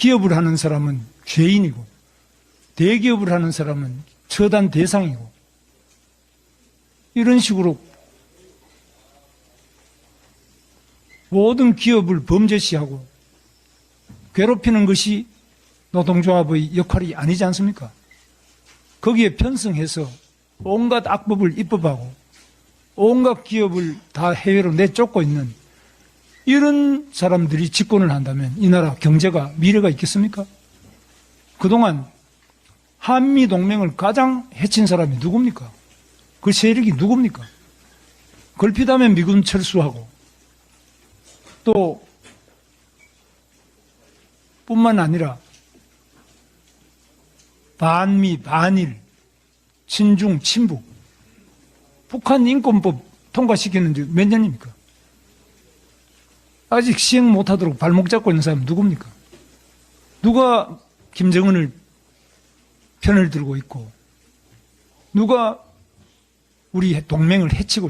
기업을 하는 사람은 죄인이고 대기업을 하는 사람은 처단 대상이고 이런 식으로 모든 기업을 범죄시하고 괴롭히는 것이 노동조합의 역할이 아니지 않습니까? 거기에 편승해서 온갖 악법을 입법하고 온갖 기업을 다 해외로 내쫓고 있는 이런 사람들이 집권을 한다면 이 나라 경제가 미래가 있겠습니까? 그동안 한미 동맹을 가장 해친 사람이 누굽니까? 그 세력이 누굽니까? 걸핏하면 미군 철수하고 또 뿐만 아니라 반미, 반일, 친중, 친북 북한 인권법 통과시키는 지몇 년입니까? 아직 시행 못하도록 발목 잡고 있는 사람은 누굽니까? 누가 김정은을 편을 들고 있고 누가 우리 동맹을 해치고